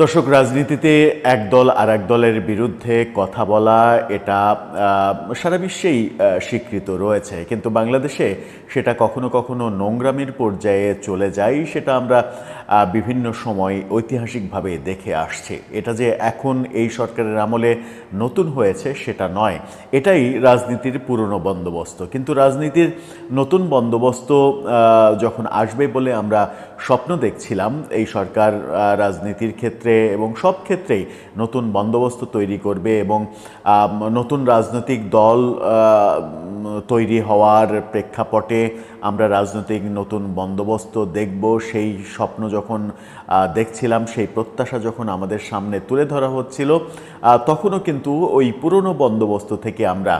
দর্শক, রাজনীতিতে এক দল আর এক দলের বিরুদ্ধে কথা বলা, এটা সারা বিশ্বেই স্বীকৃত রয়েছে। কিন্তু বাংলাদেশে সেটা কখনো কখনো নোংরামির পর্যায়ে চলে যায়। সেটা আমরা বিভিন্ন সময় ঐতিহাসিকভাবে দেখে আসছে। এটা যে এখন এই সরকারের আমলে নতুন হয়েছে সেটা নয়। এটাই রাজনীতির পুরনো বন্দোবস্ত। কিন্তু রাজনীতির নতুন বন্দোবস্ত যখন আসবে বলে আমরা স্বপ্ন দেখছিলাম, এই সরকার রাজনীতির ক্ষেত্রে এবং সব ক্ষেত্রেই নতুন বন্দোবস্ত তৈরি করবে এবং নতুন রাজনৈতিক দল তৈরি হওয়ার প্রেক্ষাপটে আমরা রাজনৈতিক নতুন বন্দোবস্ত দেখব। সেই স্বপ্ন যখন দেখছিলাম, সেই প্রত্যাশা যখন আমাদের সামনে তুলে ধরা হচ্ছিল তখনও কিন্তু ওই পুরনো বন্দোবস্ত থেকে আমরা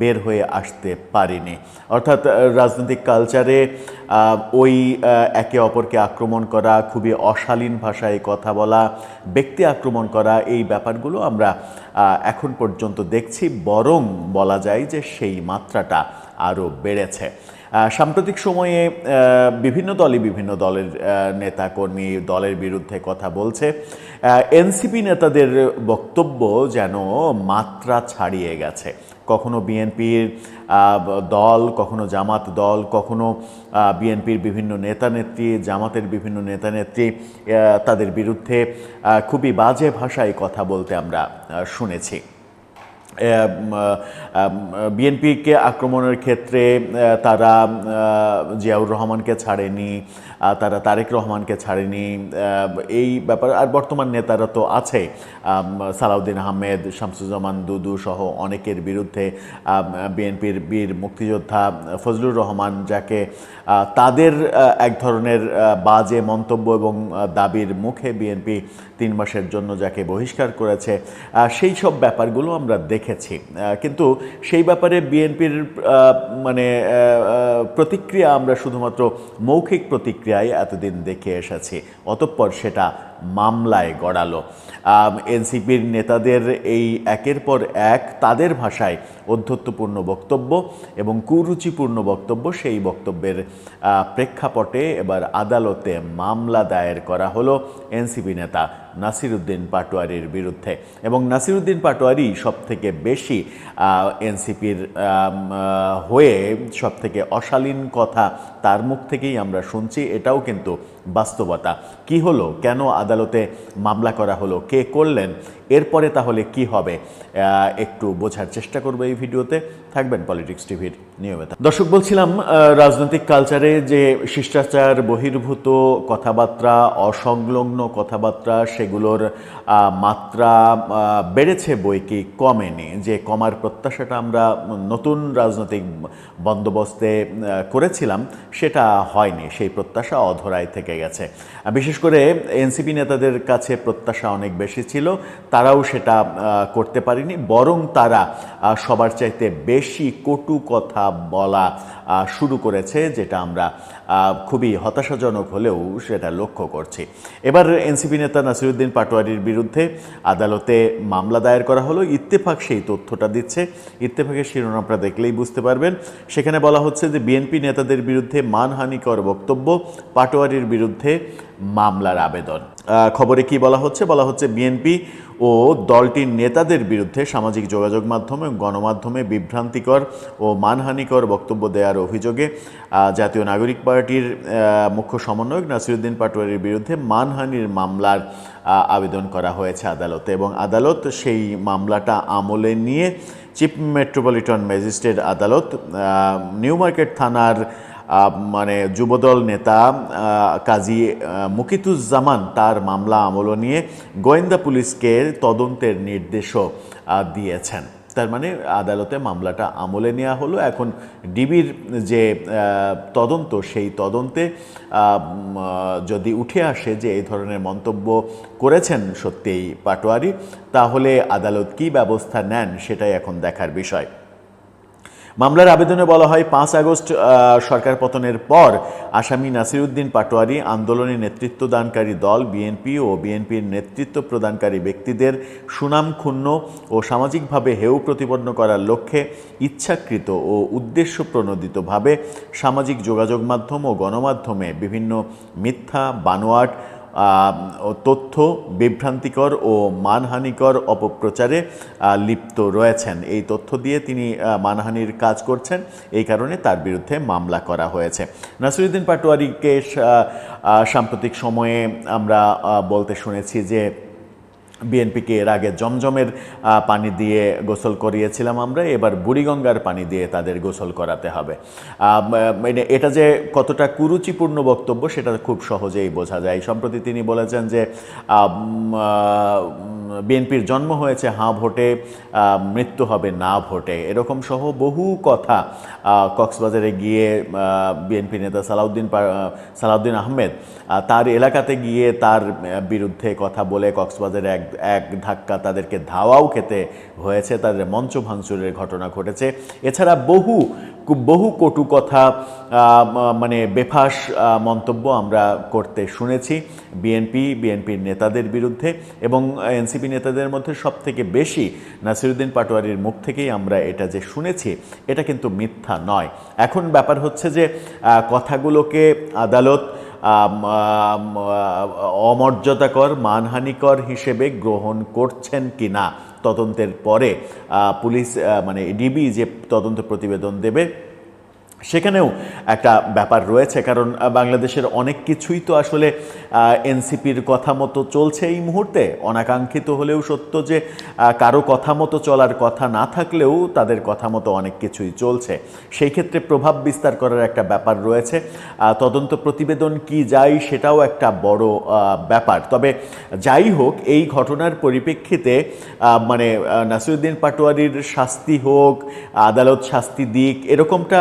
বের হয়ে আসতে পারিনি। অর্থাৎ রাজনৈতিক কালচারে ওই একে অপরকে আক্রমণ করা, খুবই অশালীন ভাষায় কথা বলা, ব্যক্তি আক্রমণ করা, এই ব্যাপারগুলো আমরা এখন পর্যন্ত দেখছি। বরং বলা যায় যে সেই মাত্রাটা আরও বেড়েছে। সাম্প্রতিক সময়ে বিভিন্ন দলই বিভিন্ন দলের আহ, নেতাকর্মী দলের বিরুদ্ধে কথা বলছে। এনসিপি নেতাদের বক্তব্য যেন মাত্রা ছাড়িয়ে গেছে। কখনো বিএনপির দল কখনো জামাত দল কখনো বিএনপির বিভিন্ন নেতানেত্রী জামাতের বিভিন্ন নেতানেত্রী তাদের বিরুদ্ধে খুবই বাজে ভাষায় কথা বলতে আমরা শুনেছি। বিএনপিকে আক্রমণের ক্ষেত্রে তারা জিয়াউর রহমানকে ছাড়েনি তারা তারেক রহমানকে ছাড়েনি এই ব্যাপার, আর বর্তমান নেতারা তো আছে সালাউদ্দিন আহমেদ, শামসুজ্জামান দুদু সহ অনেকের বিরুদ্ধে বিএনপির বীর মুক্তিযোদ্ধা ফজলুর রহমান যাকে তাদের এক ধরনের বাজে মন্তব্য এবং দাবির মুখে বিএনপি তিন মাসের জন্য যাকে বহিষ্কার করেছে সেই সব ব্যাপারগুলো আমরা দেখেছি। কিন্তু সেই ব্যাপারে বিএনপির মানে প্রতিক্রিয়া আমরা শুধুমাত্র মৌখিক প্রতিক্রিয়ায় এতদিন দেখে এসেছি। অতঃপর সেটা মামলায় গড়ালো। এনসিপির নেতাদের এই একের পর এক তাদের ভাষায় অধ্যত্বপূর্ণ বক্তব্য এবং কুরুচিপূর্ণ বক্তব্য সেই বক্তব্যের প্রেক্ষাপটে এবার আদালতে মামলা দায়ের করা হলো এনসিপি নেতা নাসিরুদ্দিন পাটোয়ারির বিরুদ্ধে। এবং নাসিরুদ্দিন পাটোয়ারি সব থেকে বেশি এনসিপির হয়ে সব থেকে অশালীন কথা তার মুখ থেকেই আমরা শুনছি, এটাও কিন্তু বাস্তবতা। কি হলো? কেন আদালতে মামলা করা হলো। কে করলেন? এরপরে তাহলে কি হবে? একটু বোঝার চেষ্টা করব এই ভিডিওতে। থাকবেন পলিটিক্স টিভির নিয়মিত। দর্শক, বলছিলাম রাজনৈতিক কালচারে যে শিষ্টাচার, বহির্ভূত কথাবার্তা, অসংলগ্ন কথাবার্তা, সেগুলোর মাত্রা বেড়েছে বই কি কমেনি? যে কমার প্রত্যাশাটা আমরা নতুন রাজনৈতিক বন্দোবস্তে করেছিলাম, সেটা হয়নি। সেই প্রত্যাশা অধরায় থেকে গেছে। বিশেষ করে এনসিপি নেতাদের কাছে প্রত্যাশা অনেক বেশি ছিল, তারাও সেটা করতে পারেনি, বরং তারা সবার চাইতে বেশি কটু কথা বলা শুরু করেছে, যেটা আমরা খুবই হতাশাজনক হলেও সেটা লক্ষ্য করছি। এবার এনসিপি নেতা নাসিরুদ্দিন পাটোয়ারির বিরুদ্ধে আদালতে মামলা দায়ের করা হলো। ইত্তেফাক সেই তথ্যটা দিচ্ছে। ইত্তেফাকের শিরোনামটা দেখলেই বুঝতে পারবেন। সেখানে বলা হচ্ছে যে, বিএনপি নেতাদের বিরুদ্ধে মানহানিকর বক্তব্য, পাটোয়ারির বিরুদ্ধে মামলার আবেদন। খবরে কি বলা হচ্ছে? বলা হচ্ছে, বিএনপি ও দলটির নেতাদের বিরুদ্ধে সামাজিক যোগাযোগ মাধ্যমে গণমাধ্যমে বিভ্রান্তিকর ও মানহানিকর বক্তব্য দেওয়ার অভিযোগে জাতীয় নাগরিক পার্টির মুখ্য সমন্বয়ক নাসিরুদ্দিন পাটোয়ারির বিরুদ্ধে মানহানির মামলার আবেদন করা হয়েছে আদালতে এবং আদালত সেই মামলাটা আমলে নিয়ে চিফ মেট্রোপলিটন ম্যাজিস্ট্রেট আদালত নিউ মার্কেট থানার মানে যুবদল নেতা কাজী মুকিতুজ্জামান তার মামলা আমল নিয়ে গোয়েন্দা পুলিশকে তদন্তের নির্দেশও দিয়েছেন। তার মানে আদালতে মামলাটা আমলে নেওয়া হলো। এখন ডিবির যে তদন্ত, সেই তদন্তে যদি উঠে আসে যে এই ধরনের মন্তব্য করেছেন সত্যিই পাটোয়ারি, তাহলে আদালত কী ব্যবস্থা নেন সেটাই এখন দেখার বিষয়। মামলার আবেদনে বলা হয়, পাঁচ আগস্ট সরকার পতনের পর আসামি নাসিরুদ্দিন পাটোয়ারি আন্দোলনে নেতৃত্ব দানকারী দল বিএনপি ও বিএনপির নেতৃত্ব প্রদানকারী ব্যক্তিদের সুনাম ক্ষুণ্ণ ও সামাজিকভাবে হেউ প্রতিপন্ন করার লক্ষ্যে ইচ্ছাকৃত ও উদ্দেশ্য প্রণোদিতভাবে সামাজিক যোগাযোগ মাধ্যম ও গণমাধ্যমে বিভিন্ন মিথ্যা, বানোয়াট তথ্য বিভ্রান্তিকর ও মানহানিকর অপপ্রচারে লিপ্ত রয়েছেন। এই তথ্য দিয়ে তিনি মানহানির কাজ করছেন। এই কারণে তার বিরুদ্ধে মামলা করা হয়েছে। নাসিরুদ্দিন পাটোয়ারিকে সাম্প্রতিক সময়ে আমরা বলতে শুনেছি যে বিএনপিকে এর আগে জমজমের পানি দিয়ে গোসল করিয়েছিলাম আমরা, এবার বুড়িগঙ্গার পানি দিয়ে তাদের গোসল করাতে হবে। মানে এটা যে কতটা কুরুচিপূর্ণ বক্তব্য, সেটা খুব সহজেই বোঝা যায়। সম্প্রতি তিনি বলেছেন যে বিএনপির জন্ম হয়েছে, হাঁ ভোটে মৃত্যু হবে না ভোটে। এরকম সহ বহু কথা কক্সবাজারে গিয়ে বিএনপি নেতা সালাউদ্দিন সালাউদ্দিন আহমেদ তার এলাকাতে গিয়ে তার বিরুদ্ধে কথা বলে কক্সবাজারে এক এক ধাক্কা তাদেরকে ধাওয়াও খেতে হয়েছে, তাদের মঞ্চ ভাঙচুরের ঘটনা ঘটেছে। এছাড়া বহু বহু কটু কথা মানে বেফাস মন্তব্য আমরা করতে শুনেছি বিএনপি, বিএনপির নেতাদের বিরুদ্ধে এবং এনসিপি নেতাদের মধ্যে সব থেকে বেশি নাসিরুদ্দিন পাটোয়ারির মুখ থেকেই আমরা এটা যে শুনেছি, এটা কিন্তু মিথ্যা নয়। এখন ব্যাপার হচ্ছে যে কথাগুলোকে আদালত অমর্যাদাকর, মানহানিকর হিসেবে গ্রহণ করছেন কি না তদন্তের পরে পুলিশ মানে ডিবি যে তদন্ত প্রতিবেদন দেবে সেখানেও একটা ব্যাপার রয়েছে, কারণ বাংলাদেশের অনেক কিছুই তো আসলে এনসিপির কথা মতো চলছে এই মুহূর্তে। অনাকাঙ্ক্ষিত হলেও সত্য যে কারও কথা মতো চলার কথা না থাকলেও তাদের কথা মতো অনেক কিছুই চলছে। সেই ক্ষেত্রে প্রভাব বিস্তার করার একটা ব্যাপার রয়েছে। তদন্ত প্রতিবেদন কি যায় সেটাও একটা বড় ব্যাপার। তবে যাই হোক, এই ঘটনার পরিপ্রেক্ষিতে মানে নাসিরুদ্দিন পাটোয়ারির শাস্তি হোক, আদালত শাস্তি দিক, এরকমটা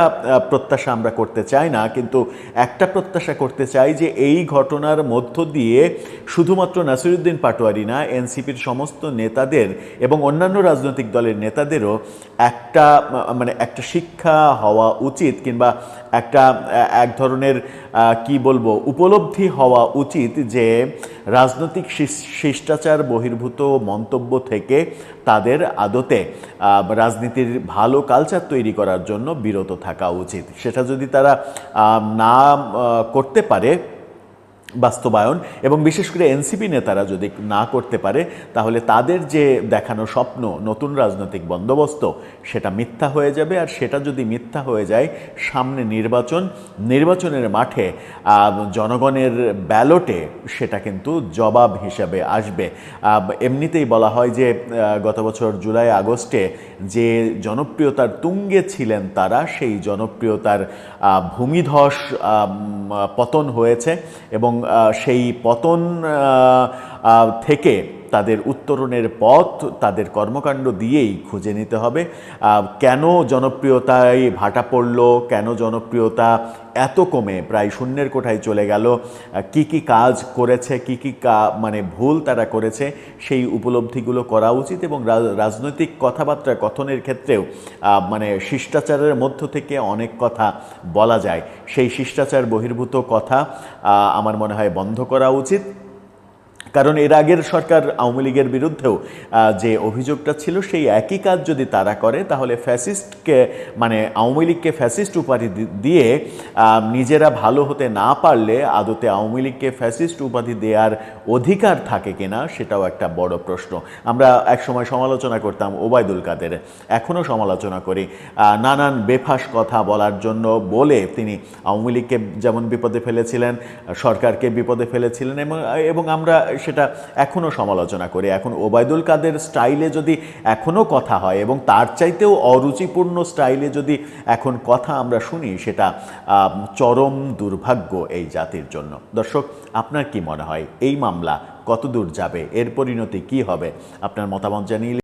প্রত্যাশা আমরা করতে চাই না, কিন্তু একটা প্রত্যাশা করতে চাই যে এই ঘটনার মধ্য দিয়ে শুধুমাত্র নাসিরুদ্দিন পাটোয়ারি না, এনসিপির সমস্ত নেতাদের এবং অন্যান্য রাজনৈতিক দলের নেতাদেরও একটা মানে একটা শিক্ষা হওয়া উচিত কিংবা একটা, এক ধরনের কি বলব, উপলব্ধি হওয়া উচিত যে রাজনৈতিক শিষ্টাচার বহির্ভূত মন্তব্য থেকে তাদের আদতে রাজনীতির ভালো কালচার তৈরি করার জন্য বিরত থাকা উচিত। সেটা যদি তারা না করতে পারে বাস্তবায়ন এবং বিশেষ করে এনসিপি নেতারা যদি না করতে পারে, তাহলে তাদের যে দেখানো স্বপ্ন, নতুন রাজনৈতিক বন্দোবস্ত, সেটা মিথ্যা হয়ে যাবে। আর সেটা যদি মিথ্যা হয়ে যায়, সামনে নির্বাচন, নির্বাচনের মাঠে জনগণের ব্যালটে সেটা কিন্তু জবাব হিসাবে আসবে। এমনিতেই বলা হয় যে গত বছর জুলাই, আগস্টে যে জনপ্রিয়তার তুঙ্গে ছিলেন তারা, সেই জনপ্রিয়তার ভূমিধস পতন হয়েছে এবং সেই পতন থেকে তাদের উত্তরণের পথ, তাদের কর্মকাণ্ড দিয়েই খুঁজে নিতে হবে। কেন জনপ্রিয়তায় ভাটা পড়ল? কেন জনপ্রিয়তা এত কমে? প্রায় শূন্যের কোঠায় চলে গেল। কি কি কাজ করেছে? কি কি মানে ভুল তারা করেছে? সেই উপলব্ধিগুলো করা উচিত এবং রাজনৈতিক কথাবার্তা কথনের ক্ষেত্রেও মানে শিষ্টাচারের মধ্য থেকে অনেক কথা বলা যায়। সেই শিষ্টাচার বহির্ভূত কথা আমার মনে হয় বন্ধ করা উচিত। কারণ এর আগের সরকার আওয়ামী লীগের বিরুদ্ধেও যে অভিযোগটা ছিল সেই একই কাজ যদি তারা করে, তাহলে ফ্যাসিস্টকে মানে আওয়ামী লীগকে ফ্যাসিস্ট উপাধি দিয়ে নিজেরা ভালো হতে না পারলে আদতে আওয়ামী লীগকে ফ্যাসিস্ট উপাধি দেওয়ার অধিকার থাকে কিনা সেটাও একটা বড় প্রশ্ন। আমরা একসময় সমালোচনা করতাম ওবায়দুল কাদের, এখনও সমালোচনা করি। নানান বেফাস কথা বলার জন্য বলে তিনি আওয়ামী লীগকে যেমন বিপদে ফেলেছিলেন, সরকারকে বিপদে ফেলেছিলেন এবং এবং আমরা সেটা এখনও সমালোচনা করে। এখন ওবায়দুল কাদের স্টাইলে যদি এখনও কথা হয় এবং তার চাইতেও অরুচিপূর্ণ স্টাইলে যদি এখন কথা আমরা শুনি, সেটা চরম দুর্ভাগ্য এই জাতির জন্য। দর্শক, আপনার কি মনে হয়? এই মামলা কতদূর যাবে? এর পরিণতি কি হবে? আপনার মতামত জানিয়ে